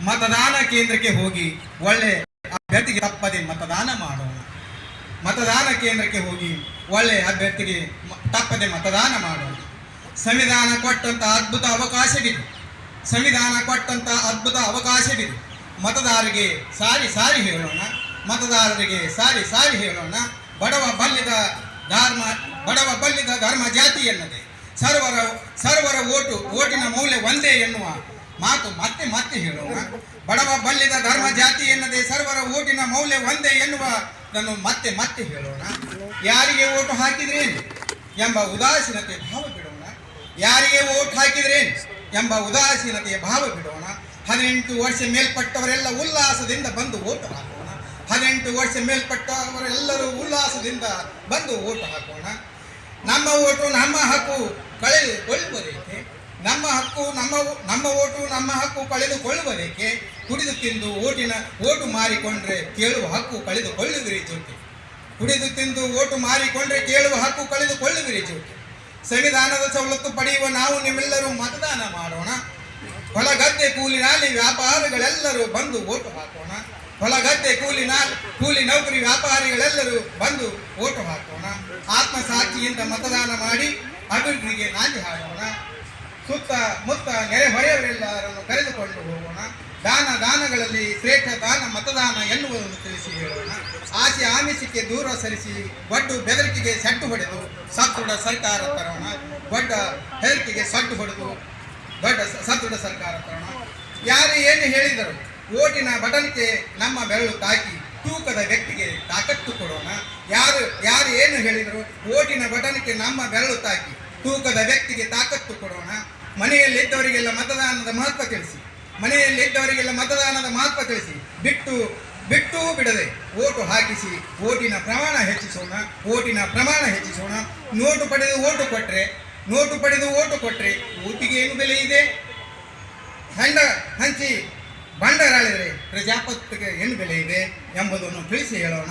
ಮತದಾನ ಕೇಂದ್ರಕ್ಕೆ ಹೋಗಿ ಒಳ್ಳೆ ಅಭ್ಯರ್ಥಿಗೆ ತಪ್ಪದೆ ಮತದಾನ ಮಾಡೋಣ. ಮತದಾನ ಕೇಂದ್ರಕ್ಕೆ ಹೋಗಿ ಒಳ್ಳೆ ಅಭ್ಯರ್ಥಿಗೆ ತಪ್ಪದೆ ಮತದಾನ ಮಾಡೋಣ. ಸಂವಿಧಾನ ಕೊಟ್ಟಂತ ಅದ್ಭುತ ಅವಕಾಶವಿದೆ. ಸಂವಿಧಾನ ಕೊಟ್ಟಂತ ಅದ್ಭುತ ಅವಕಾಶವಿದೆ. ಮತದಾರರಿಗೆ ಸಾರಿ ಸಾರಿ ಹೇಳೋಣ. ಮತದಾರರಿಗೆ ಸಾರಿ ಸಾರಿ ಹೇಳೋಣ. ಬಡವ ಬಲ್ಲಿದ ಧರ್ಮ, ಬಡವ ಬಲ್ಲಿದ ಧರ್ಮ ಜಾತಿ ಎನ್ನದೆ. ಸರ್ವರ ಸರ್ವರ ಓಟು, ಓಟಿನ ಮೌಲ್ಯ ಒಂದೇ ಎನ್ನುವ ಮಾತು ಮತ್ತೆ ಮತ್ತೆ ಹೇಳೋಣ. ಬಡವ ಬಲ್ಲಿದ ಧರ್ಮ ಜಾತಿ ಎನ್ನದೆ ಸರ್ವರ ಓಟಿನ ಮೌಲ್ಯ ಒಂದೇ ಎನ್ನುವ ನಾನು ಮತ್ತೆ ಮತ್ತೆ ಹೇಳೋಣ. ಯಾರಿಗೆ ಓಟು ಹಾಕಿದ್ರೇನು ಎಂಬ ಉದಾಸೀನತೆ ಭಾವ ಬಿಡೋಣ. ಯಾರಿಗೆ ಓಟ್ ಹಾಕಿದ್ರೇನು ಎಂಬ ಉದಾಸೀನತೆಯ ಭಾವ ಬಿಡೋಣ. ಹದಿನೆಂಟು ವರ್ಷ ಮೇಲ್ಪಟ್ಟವರೆಲ್ಲ ಉಲ್ಲಾಸದಿಂದ ಬಂದು ಓಟು ಹಾಕೋಣ. ಹದಿನೆಂಟು ವರ್ಷ ಮೇಲ್ಪಟ್ಟವರೆಲ್ಲರೂ ಉಲ್ಲಾಸದಿಂದ ಬಂದು ಓಟು ಹಾಕೋಣ. ನಮ್ಮ ಓಟು ನಮ್ಮ ಹಕ್ಕು ಕಳೆದುಕೊಳ್ಳುವುದೇಕೆ? ನಮ್ಮ ಹಕ್ಕು, ನಮ್ಮ ನಮ್ಮ ಓಟು, ನಮ್ಮ ಹಕ್ಕು ಕಳೆದುಕೊಳ್ಳುವುದಕ್ಕೆ ಕುಡಿದು ತಿಂದು ಓಟಿನ ಓಟು ಮಾರಿಕೊಂಡ್ರೆ ಕೇಳುವ ಹಕ್ಕು ಕಳೆದುಕೊಳ್ಳುವಿರಿ ಜೊತೆ. ಕುಡಿದು ತಿಂದು ಓಟು ಮಾರಿಕೊಂಡ್ರೆ ಕೇಳುವ ಹಕ್ಕು ಕಳೆದುಕೊಳ್ಳುವಿರಿ ಜೊತೆ. ಸಂವಿಧಾನದ ಸವಲತ್ತು ಪಡೆಯುವ ನಾವು ನಿಮ್ಮೆಲ್ಲರೂ ಮತದಾನ ಮಾಡೋಣ. ಹೊಲಗದ್ದೆ ಕೂಲಿನಲ್ಲಿ ವ್ಯಾಪಾರಿಗಳೆಲ್ಲರೂ ಬಂದು ಓಟು ಹಾಕೋಣ. ಹೊಲಗದ್ದೆ ಕೂಲಿನ, ಕೂಲಿ ನೌಕರಿ ವ್ಯಾಪಾರಿಗಳೆಲ್ಲರೂ ಬಂದು ಓಟು ಹಾಕೋಣ. ಆತ್ಮಸಾಕ್ಷಿಯಿಂದ ಮತದಾನ ಮಾಡಿ ಅಭಿವೃದ್ಧಿಗೆ ನಾಂದಿ ಹಾಡೋಣ. ಸುತ್ತ ಮುತ್ತ ನೆರೆಹೊರೆಯವರೆಲ್ಲರನ್ನು ಕರೆದುಕೊಂಡು ಹೋಗೋಣ. ದಾನ ದಾನಗಳಲ್ಲಿ ಶ್ರೇಷ್ಠ ದಾನ, ಮತದಾನ ಎನ್ನುವುದನ್ನು ತಿಳಿಸಿ ಹೇಳೋಣ. ಆಸೆ ಆಮಿಸಿಕೆ ದೂರ ಸರಿಸಿ ಬಡ್ಡು ಬೆದರಿಕೆಗೆ ಸಟ್ಟು ಹೊಡೆದು ಸದೃಢ ಸರ್ಕಾರ ತರೋಣ. ಬಡ್ಡ ಹೆದರಿಕೆಗೆ ಸಟ್ಟು ಹೊಡೆದು ದೊಡ್ಡ ಸದೃಢ ಸರ್ಕಾರ ತರೋಣ. ಯಾರು ಏನು ಹೇಳಿದರು? ಓಟಿನ ಬಟನ್ಗೆ ನಮ್ಮ ಬೆರಳು ತಾಕಿ ತೂಕದ ವ್ಯಕ್ತಿಗೆ ತಾಕತ್ತು ಕೊಡೋಣ. ಯಾರು ಯಾರು ಏನು ಹೇಳಿದರು? ಓಟಿನ ಬಟನ್ಗೆ ನಮ್ಮ ಬೆರಳು ತಾಕಿ ತೂಕದ ವ್ಯಕ್ತಿಗೆ ತಾಕತ್ತು ಕೊಡೋಣ. ಮನೆಯಲ್ಲಿದ್ದವರಿಗೆಲ್ಲ ಮತದಾನದ ಮಹತ್ವ ತಿಳಿಸಿ. ಮನೆಯಲ್ಲಿದ್ದವರಿಗೆಲ್ಲ ಮತದಾನದ ಮಹತ್ವ ತಿಳಿಸಿ. ಬಿಟ್ಟು ಬಿಟ್ಟು ಬಿಡದೆ ಓಟು ಹಾಕಿಸಿ, ಓಟಿನ ಪ್ರಮಾಣ ಹೆಚ್ಚಿಸೋಣ, ಓಟಿನ ಪ್ರಮಾಣ ಹೆಚ್ಚಿಸೋಣ. ನೋಟು ಪಡೆದು ಓಟು ಕೊಟ್ಟರೆ ನೋಟು ಪಡೆದು ಓಟು ಕೊಟ್ಟರೆ ಓಟಿಗೆ ಏನು ಬೆಲೆ ಇದೆ? ಹಂಡ, ಹಂಚಿ ಬಂಡರಾಳಿದರೆ ಪ್ರಜಾಪತಿಗೆ ಏನು ಬೆಲೆ ಇದೆ ಎಂಬುದನ್ನು ತಿಳಿಸಿ ಹೇಳೋಣ.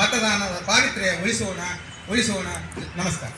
ಮತದಾನದ ಪಾವಿತ್ರ್ಯ ಉಳಿಸೋಣ ಉಳಿಸೋಣ. ನಮಸ್ಕಾರ.